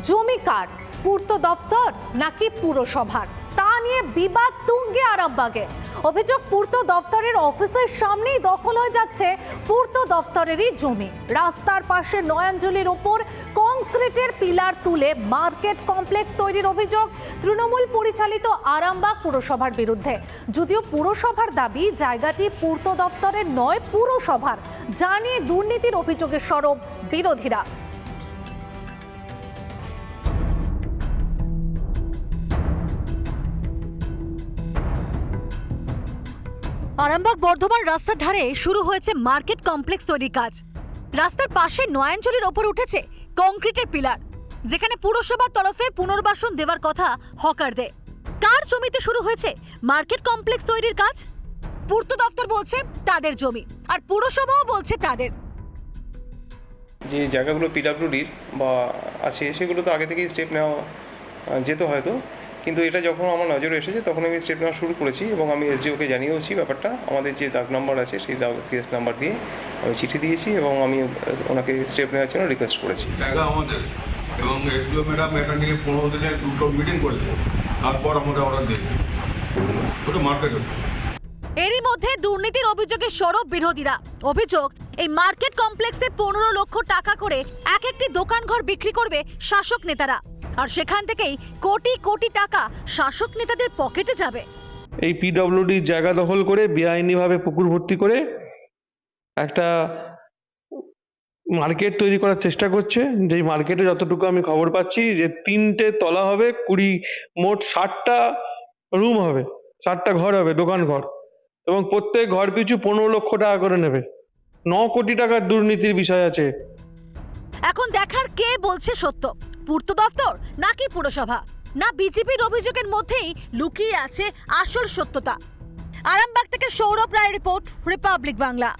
জমি কার? পূর্ত দপ্তর নাকি পুরসভার? তা নিয়ে বিবাদ তুঙ্গে আরামবাগে। অভিযোগ, পূর্ত দপ্তরের অফিসের সামনেই দখল হয়ে যাচ্ছে পূর্ত দপ্তরেরই জমি। রাস্তার পাশে নয়াঞ্জলির ওপর কংক্রিটের পিলার তুলে মার্কেট কমপ্লেক্স তৈরির অভিযোগ তৃণমূল পরিচালিত আরামবাগ পুরসভার বিরুদ্ধে। যদিও পুরসভার দাবি, জায়গাটি পূর্ত দপ্তরের নয়, পুরসভার। যা নিয়ে দুর্নীতির অভিযোগের সরব বিরোধীরা। আরামবাগ বর্ধমান রাস্তার ধারে শুরু হয়েছে মার্কেট কমপ্লেক্স তৈরির কাজ। রাস্তার পাশে নয়াঞ্জলির ওপর উঠেছে কংক্রিটের পিলার, যেখানে পুরসভার তরফে পুনর্বাসন দেওয়ার কথা হকার হকারদের। কার জমিতে শুরু হয়েছে মার্কেট কমপ্লেক্স তৈরির কাজ? পূর্ত দফতর বলছে তাদের জমি, আর পুরসভাও বলছে তাদের। যে জায়গাগুলো পিডাব্লিউডির বা আছে, সেগুলো তো আগে থেকেই স্টেপ নেওয়া যেত হয়তো। কিন্তু এটা যখন আমার নজরে এসেছে তখন আমি স্টেপ নেওয়া শুরু করেছি এবং আমি এসডিওকে জানিয়েওছি ব্যাপারটা। আমাদের যে দাগ নাম্বার আছে সেই দাগ সিএস নাম্বার দিয়ে আমি চিঠি দিয়েছি এবং আমি ওনাকে স্টেপ নেওয়ার জন্য রিকোয়েস্ট করেছি। জায়গা আমাদের এবং এসডিও ম্যাডাম এটা নিয়ে পনেরো দিনে দুটো মিটিং করেছে। তারপর আমাদের অর্ডার দিয়েছে ওটা মার্কেট এরই মধ্যে দুর্নীতির অভিযোগে সরব বিরোধীরা। অভিযোগ এই মার্কেট কমপ্লেক্সে পনেরো লক্ষ টাকা করে এক একটি দোকানঘর বিক্রি করবে শাসক নেতারা। আর সেখান থেকেই কোটি কোটি টাকা শাসক নেতাদের পকেটে যাবে। এই পিডব্লিউডির জায়গা দখল করে বেআইনিভাবে পুকুর ভর্তি করে একটা মার্কেট তৈরি করার চেষ্টা করছে। যেই মার্কেটে যতটুকু আমি খবর পাচ্ছি যে তিনটে তলা হবে কুড়ি মোট ষাটটা রুম হবে ষাটটা ঘর হবে দোকান ঘর। এবং প্রত্যেক ঘর পিছু পনেরো লক্ষ টাকা করে নেবে। ন কোটি টাকার দুর্নীতির বিষয় আছে। এখন দেখার কে বলছে সত্য? পূর্ত দপ্তর নাকি পুরসভা? না বিজেপির অভিযোগের মধ্যেই লুকিয়ে আছে আসল সত্যতা। আরামবাগ থেকে সৌরভ রায় রিপোর্ট, রিপাবলিক বাংলা।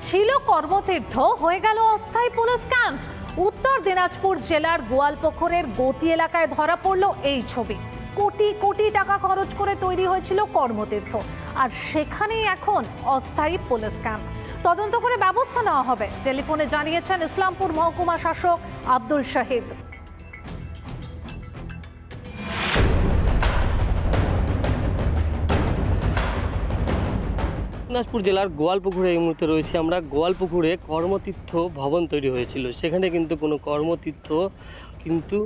ছিল কর্মতীর্থ, হয়ে গেল অস্থায়ী পুলিশ ক্যাম্প। উত্তর দিনাজপুর জেলার গোয়ালপুকুরের গতি এলাকায় ধরা পড়ল এই ছবি। কোটি কোটি টাকা খরচ করে তৈরি হয়েছিল কর্মতীর্থ। আর সেখানেই এখন অস্থায়ী পুলিশ ক্যাম্প। তদন্ত করে ব্যবস্থা নেওয়া হবে। টেলিফোনে জানিয়েছেন ইসলামপুর মহকুমা শাসক আব্দুল শাহিদ। দিনাজপুর জেলার গোয়ালপুকুরে এই মুহূর্তে রয়েছে আমরা। গোয়ালপুকুরে কর্মতীর্থ ভবন তৈরি হয়েছিল। সেখানে কিন্তু কোনো কর্মতীর্থ কিন্তু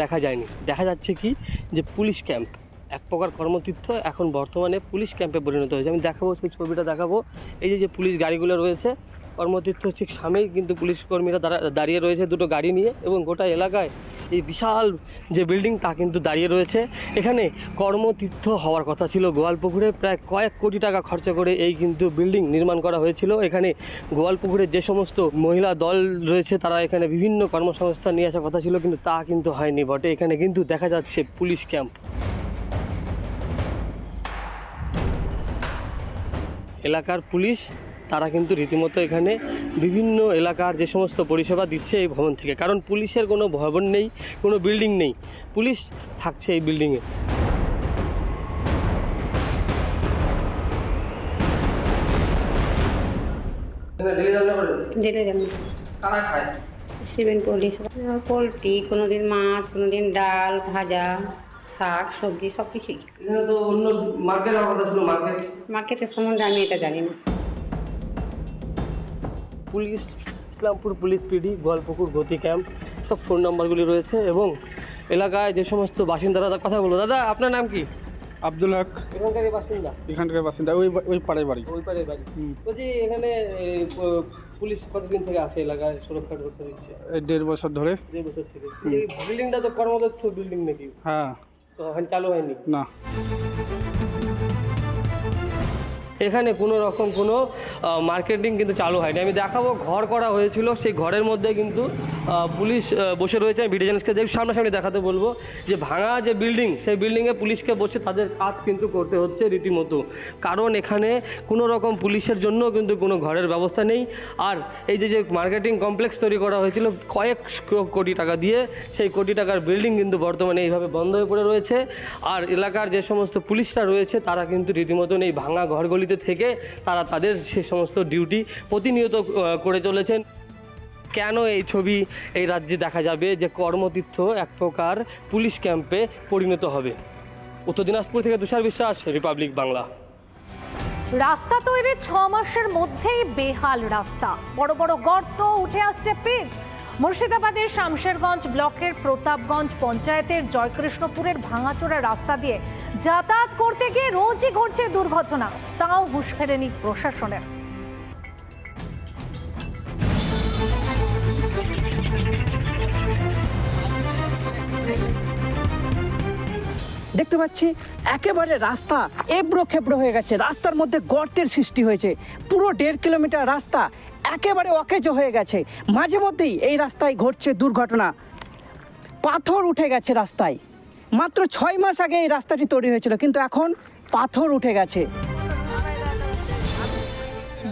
দেখা যায়নি। দেখা যাচ্ছে কি? যে পুলিশ ক্যাম্প। এক প্রকার কর্মতীর্থ এখন বর্তমানে পুলিশ ক্যাম্পে পরিণত হয়েছে। আমি দেখাবো, সেই ছবিটা দেখাবো। এই যে যে পুলিশ গাড়িগুলো রয়েছে, কর্মতীর্থ ঠিক সামনেই কিন্তু পুলিশ কর্মীরা দাঁড়া, দাঁড়িয়ে রয়েছে দুটো গাড়ি নিয়ে এবং গোটা এলাকায় এই বিশাল যে বিল্ডিং, তা কিন্তু দাঁড়িয়ে রয়েছে। এখানে কর্মতীর্থ হওয়ার কথা ছিল গোয়ালপুকুরে। প্রায় কয়েক কোটি টাকা খরচা করে এই কিন্তু বিল্ডিং নির্মাণ করা হয়েছিল। এখানে গোয়ালপুকুরে যে সমস্ত মহিলা দল রয়েছে, তারা এখানে বিভিন্ন কর্মসংস্থান নিয়ে আসার কথা ছিল, কিন্তু তা কিন্তু হয়নি বটে। এখানে কিন্তু দেখা যাচ্ছে পুলিশ ক্যাম্প। এলাকার পুলিশ তারা কিন্তু রীতিমতো এখানে বিভিন্ন এলাকার যে সমস্ত পরিষেবা দিচ্ছে এই ভবন থেকে। কারণ পুলিশের কোনো ভবন নেই কোনো বিল্ডিং নেই। পুলিশ থাকছে এই বিল্ডিংয়ে পোল্ট্রি পোলট্রি কোনো দিন মাছ কোনোদিন ডাল ভাজা। শাক সবজি সব কিছুই এখানে তো অন্য মার্কেট হওয়ার কথা ছিল মার্কেট? মার্কেটের সম্বন্ধে আমি এটা জানি না। Police Islampur police PD Goalpokhar গতি ক্যাম্প সব ফোন নাম্বারগুলি রয়েছে এবং এলাকায় যে সমস্ত বাসিন্দারা তার কথা বলো দাদা আপনার নাম কি? আব্দুল হক। এখানকারই বাসিন্দা? এখানকার বাসিন্দা ওই ওই পাড়ায় বাড়ি। ওই পারে বাড়ি। বলছি এখানে পুলিশ কতদিন থেকে আসে এলাকায়? সুরক্ষা করতে দিচ্ছে? দেড় বছর ধরে। দেড় বছর থেকে। বিল্ডিংটা তো কর্মদক্ষ বিল্ডিং নাকি? হ্যাঁ। তো এখন চালু হয়নি না এখানে কোনো রকম কোনো মার্কেটিং কিন্তু চালু হয়নি। আমি দেখাবো, ঘর করা হয়েছিল, সেই ঘরের মধ্যে কিন্তু পুলিশ বসে রয়েছে। আমি ভিডিওজেন্সকে যে সামনাসামনি দেখাতে বলব যে ভাঙা যে বিল্ডিং সেই বিল্ডিংয়ে পুলিশকে বসে তাদের কাজ কিন্তু করতে হচ্ছে রীতিমতো। কারণ এখানে কোনো রকম পুলিশের জন্য কিন্তু কোনো ঘরের ব্যবস্থা নেই। আর এই যে যে মার্কেটিং কমপ্লেক্স তৈরি করা হয়েছিল, কয়েক কোটি টাকা দিয়ে, সেই কোটি টাকার বিল্ডিং কিন্তু বর্তমানে এইভাবে বন্ধ হয়ে পড়ে রয়েছে। আর এলাকার যে সমস্ত পুলিশরা রয়েছে, তারা কিন্তু রীতিমতন এই ভাঙা ঘরগুলিতে থেকে তারা তাদের সে সমস্ত ডিউটি প্রতিনিয়ত করে চলেছেন। কেন এই ছবি এই রাজ্যে দেখা যাবে যে কর্মতীর্থ এক প্রকার পুলিশ ক্যাম্পে পরিণত হবে? উত্তর দিনাজপুর থেকে তুষার বিশ্বাস, রিপাবলিক বাংলা। রাস্তা তৈরির ছ মাসের মধ্যেই বেহাল রাস্তা। বড় বড় গর্ত, উঠে আসছে পিচ মুর্শিদাবাদের শামশেরগঞ্জ ব্লকের প্রতাপগঞ্জ পঞ্চায়েতের জয়কৃষ্ণপুরের ভাঙাচোরা রাস্তা দিয়ে যাতায়াত করতে গিয়ে রোজই ঘটছে দুর্ঘটনা। তাও হুঁশ ফেরেনি প্রশাসনের। দেখতে পাচ্ছি, একেবারে রাস্তা এবড়ো খেবড়ো হয়ে গেছে। রাস্তার মধ্যে গর্তের সৃষ্টি হয়েছে। পুরো দেড় কিলোমিটার রাস্তা একেবারে অকেজ হয়ে গেছে। মাঝে মধ্যেই এই রাস্তায় ঘটছে দুর্ঘটনা। পাথর উঠে গেছে রাস্তায়। মাত্র ছয় মাস আগে এই রাস্তাটি তৈরি হয়েছিল, কিন্তু এখন পাথর উঠে গেছে।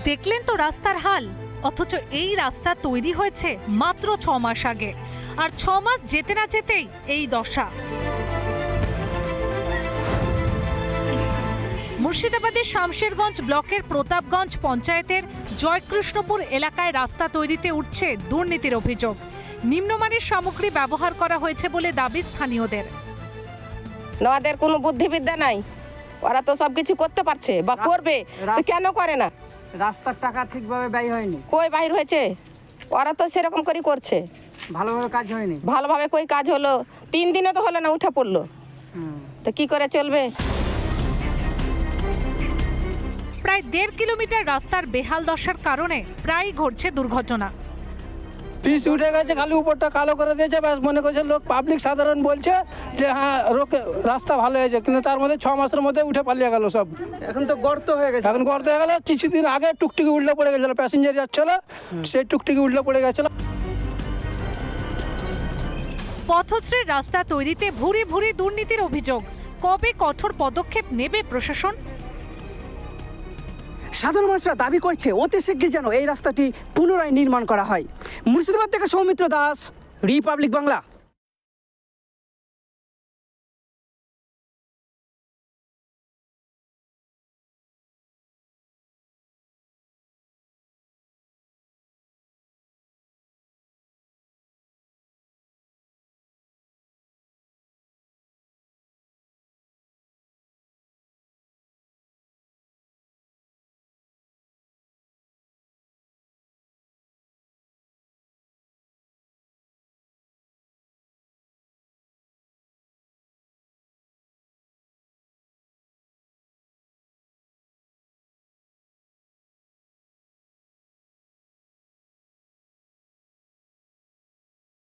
দেখলেন তো রাস্তার হাল? অথচ এই রাস্তা তৈরি হয়েছে মাত্র ছ মাস আগে। আর ছ মাস যেতে না যেতেই এই দশা। মুর্শিদাবাদের শামশেরগঞ্জ ব্লকের প্রতাপগঞ্জ পঞ্চায়েতের জয়কৃষ্ণপুর এলাকায় রাস্তা তৈরিতে উঠছে দুর্নীতির অভিযোগ। নিম্নমানের সামগ্রী ব্যবহার করা হয়েছে বলে দাবি স্থানীয়দের। ওদের কোনো বুদ্ধিবিদ্যা নাই। ওরা তো সব কিছু করতে পারছে বা করবে তো কেন করে না? রাস্তার টাকা ঠিকভাবে ব্যয় হয়নি। কই বাহির হয়েছে? ওরা তো সেরকম করে করছে। ভালোভাবে কাজ হয়নি। ভালোভাবে কই কাজ হলো? তিন দিনে তো হলো না উঠে পড়ল। তো কি করে চলবে? প্রায় দেড় কিলোমিটার রাস্তার বেহাল দশার কারণে প্রায়ই ঘটছে দুর্ঘটনা। পিস উঠে গেছে খালি উপরটা কালো করে দিয়েছে ব্যাস মনে করছে লোক পাবলিক সাধারণ বলছে যে হ্যাঁ রোকে রাস্তা ভালো হয়েছে কিন্তু তার মধ্যে ছ মাসের মধ্যে উঠে পালিয়ে গেল সব। এখন তো গর্ত হয়ে গেছে। এখন করতে গেল কিছুদিন আগে টুকটুকি উল্টে পড়ে গেছিল প্যাসেঞ্জার যাচ্ছিল সেই টুকটুকি উল্টে পড়ে গেছিল। পথশ্রীর রাস্তা তৈরিতে ভুরি ভুরি দুর্নীতির অভিযোগ। কবে কঠোর পদক্ষেপ নেবে প্রশাসন? সাধারণ মানুষরা দাবি করছে, অতি শীঘ্রই যেন এই রাস্তাটি পুনরায় নির্মাণ করা হয়। মুর্শিদাবাদ থেকে সৌমিত্র দাস, রিপাবলিক বাংলা।